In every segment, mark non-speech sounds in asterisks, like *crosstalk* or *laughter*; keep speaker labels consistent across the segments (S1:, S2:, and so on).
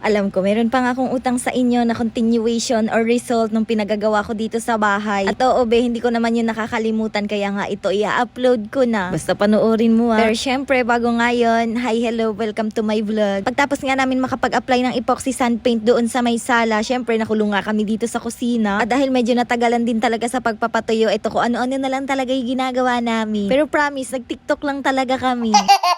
S1: Alam ko, meron pa nga akong utang sa inyo na continuation or result nung pinagagawa ko dito sa bahay. At oo, be, hindi ko naman yun nakakalimutan kaya nga ito i-upload ko na. Basta panoorin mo ah. Pero syempre, bago ngayon, hi, hello, welcome to my vlog. Pagtapos nga namin makapag-apply ng epoxy sand paint doon sa may sala, syempre nakulong nga kami dito sa kusina. At dahil medyo natagalan din talaga sa pagpapatuyo, ito ko ano-ano na lang talaga yung ginagawa namin. Pero promise, nag-tiktok lang talaga kami. *laughs*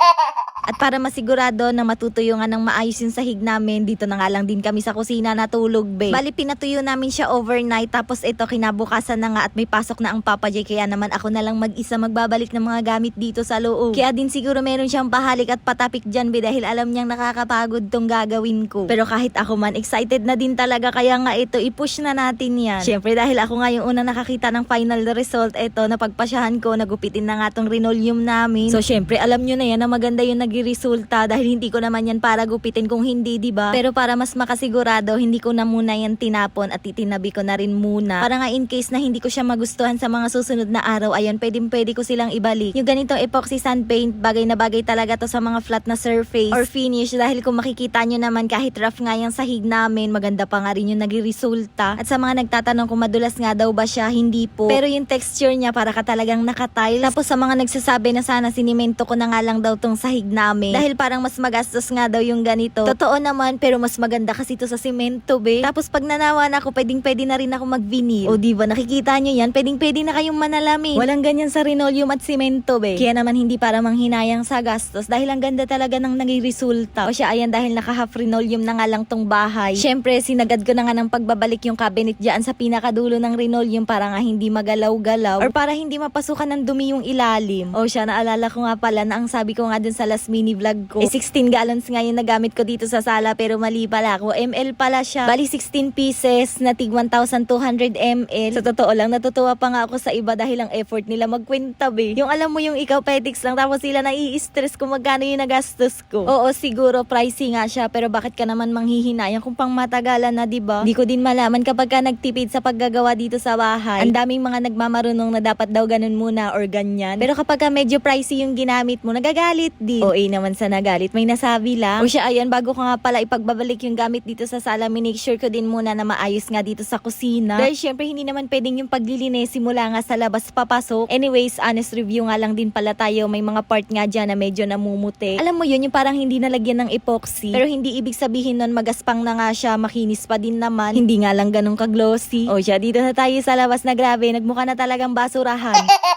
S1: At para masigurado na matutuyo nga ng maayos yung sahig namin, dito na nga lang din kami sa kusina natulog, be. Bali, pinatuyo namin siya overnight, tapos ito, kinabukasan na nga at may pasok na ang Papa J, kaya naman ako na lang mag-isa magbabalik ng mga gamit dito sa loob. Kaya din siguro meron siyang pahalik at patapik dyan, be, dahil alam niyang nakakapagod tong gagawin ko. Pero kahit ako man, excited na din talaga, kaya nga ito, i-push na natin yan. Siyempre, dahil ako nga yung unang nakakita ng final result, ito, napagpasyahan ko, nagupitin na nga tong linoleum namin. So, syempre, alam nyo na yan na maganda yung nagresulta dahil hindi ko naman yan para gupitin kung hindi, di ba? Pero para mas makasigurado, hindi ko na muna yan tinapon at itinabi ko na rin muna. Para nga in case na hindi ko siya magustuhan sa mga susunod na araw, ayan, pwedeng pwede ko silang ibalik. Yung ganitong epoxy sand paint, bagay na bagay talaga to sa mga flat na surface or finish dahil kung makikita nyo naman kahit rough nga yung sahig namin, maganda pa nga rin yung nagresulta. At sa mga nagtatanong kung madulas nga daw ba siya, hindi po. Pero yung texture niya para ka talagang nakatile. Tapos sa mga nagsasabi na sana sinimento ko na nga lang daw tong sahig namin. Dahil parang mas magastos nga daw yung ganito. Totoo naman, pero mas maganda kasi to sa simento, be. Tapos pag nanawa na ako, pwedeng pwede na rin ako mag-vinyl. O diba, nakikita nyo yan, pwedeng pwede na kayong manalamin. Walang ganyan sa linoleum at simento, be. Kaya naman hindi para manghinayang sa gastos dahil ang ganda talaga ng nagre-resulta. O siya, ayan, dahil naka-half linoleum na nga lang tong bahay. Siyempre, sinagad ko na nga ng pagbabalik yung cabinet dyan sa pinakadulo ng linoleum para nga hindi magalaw-galaw or para hindi mapasukan ng dumi yung ilalim. O siya, naalala ko nga pala na ang sabi ko nga dun sa last mini vlog ko, eh 16 gallons nga yung nagamit ko dito sa sala pero mali pala ako. ML pala siya. Bali 16 pieces na tig 1,200 ml. Sa totoo lang, natutuwa pa nga ako sa iba dahil ang effort nila magkwenta be. Yung alam mo yung ikaw petix lang tapos sila nai-stress kung magkano yung nagastos ko. Oo, siguro pricey nga siya pero bakit ka naman manghihinayang kung pang matagalan na, 'di ba? Di ko din malaman kapag ka nagtipid sa paggagawa dito sa bahay. Ang daming mga nagmamarunong na dapat daw ganun muna or ganyan. Pero kapag ka medyo pricey yung ginamit mo, nagagalit din. O eh naman sa nagalit, may nasabi lang. O siya, ayan, bago ko nga pala ipagbabalik yung gamit dito sa sala, minake sure ko din muna na maayos nga dito sa kusina. Dahil syempre, hindi naman pwedeng yung paglilinis simula nga sa labas papasok. Anyways, honest review nga lang din pala tayo. May mga part nga dyan na medyo namumuti. Alam mo yun, yung parang hindi nalagyan ng epoxy. Pero hindi ibig sabihin nun magaspang na nga siya, makinis pa din naman. Hindi nga lang ganun ka-glossy. O siya, dito na tayo sa labas na grabe, nagmukha na talagang basurahan. *laughs*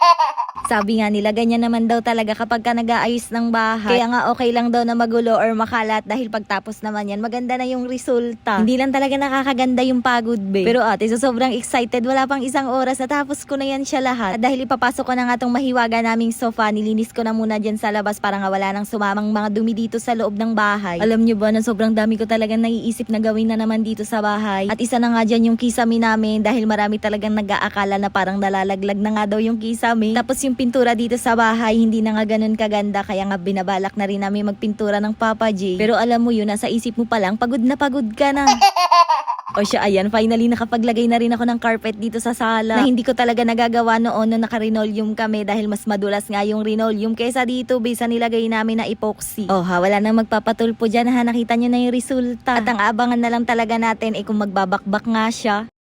S1: Sabi nga nila, ganyan naman daw talaga kapag ka nag-aayos ng bahay. Kaya nga okay lang daw na magulo or makalat dahil pagtapos naman yan, maganda na yung resulta. Hindi lang talaga nakakaganda yung pagod, be. Pero ate, so sobrang excited. Wala pang isang oras, natapos ko na yan siya lahat. At dahil ipapasok ko na nga tong mahiwaga naming sofa, nilinis ko na muna dyan sa labas para nga wala nang sumamang mga dumi dito sa loob ng bahay. Alam nyo ba na sobrang dami ko talagang naiisip na gawin na naman dito sa bahay. At isa na nga dyan yung kisame namin dahil marami talagang nag-aakala na parang nalalaglag na nga daw yung kisame. Tapos yung pintura dito sa bahay, hindi na nga ganun kaganda kaya nga binabalak na rin namin magpintura ng Papa J. Pero alam mo yun, nasa isip mo pa lang, pagod na pagod ka na. *laughs* O siya, ayan, finally nakapaglagay na rin ako ng carpet dito sa sala. Na hindi ko talaga nagagawa noon nung naka-linoleum kami dahil mas madulas nga yung linoleum kaysa dito bisa nilagay namin na epoxy. Oh ha, wala nang magpapatulpo dyan ha, nakita nyo na yung resulta. At ang abangan na lang talaga natin eh kung magbabakbak nga siya.